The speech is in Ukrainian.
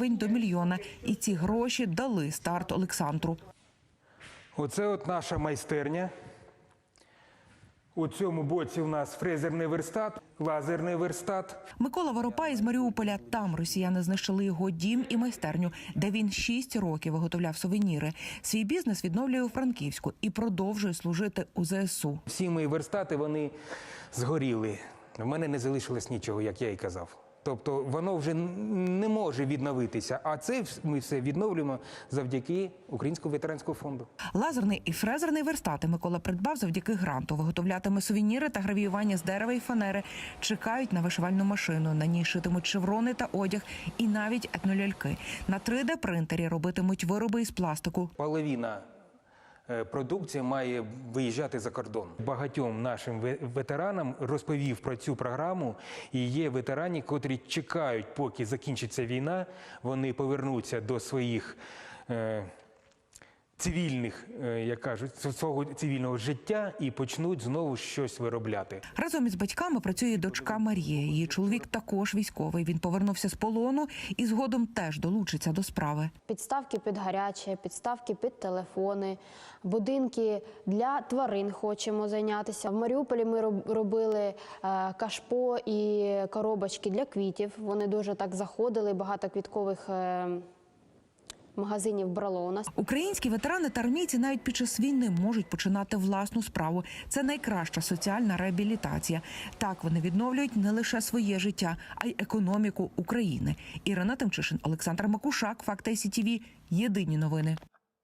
гривень до мільйона. І ці гроші дали старт Олександру. Оце от наша майстерня. У цьому боці у нас фрезерний верстат, лазерний верстат. Микола Воропа із Маріуполя. Там росіяни знищили його дім і майстерню, де він шість років виготовляв сувеніри. Свій бізнес відновлює у Франківську і продовжує служити у ЗСУ. Всі мої верстати вони згоріли. В мене не залишилось нічого, як я і казав. Тобто воно вже не може відновитися. А це ми все відновлюємо завдяки Українському ветеранському фонду. Лазерний і фрезерний верстати Микола придбав завдяки гранту. Виготовлятиме сувеніри та гравіювання з дерева і фанери. Чекають на вишивальну машину. На ній шитимуть шеврони та одяг, і навіть етноляльки. На 3D принтері робитимуть вироби із пластику. Половина е, продукції має виїжджати за кордон. Багатьом нашим ветеранам розповів про цю програму. І є ветерані, котрі чекають, поки закінчиться війна. Вони повернуться до своїх. Цивільних, е, як кажуть, свого цивільного життя і почнуть знову щось виробляти. Разом із батьками працює дочка Марія. Її чоловік також військовий. Він повернувся з полону і згодом теж долучиться до справи. Підставки під гаряче, підставки під телефони, будинки для тварин хочемо зайнятися. В Маріуполі ми роб- робили е, кашпо і коробочки для квітів. Вони дуже так заходили, багато квіткових е, магазинів брало у нас. Українські ветерани та армійці навіть під час війни можуть починати власну справу. Це найкраща соціальна реабілітація. Так вони відновлюють не лише своє життя, а й економіку України. Ірина Тимчишин, Олександр Макушак, Факт СІТІВІ. Єдині новини.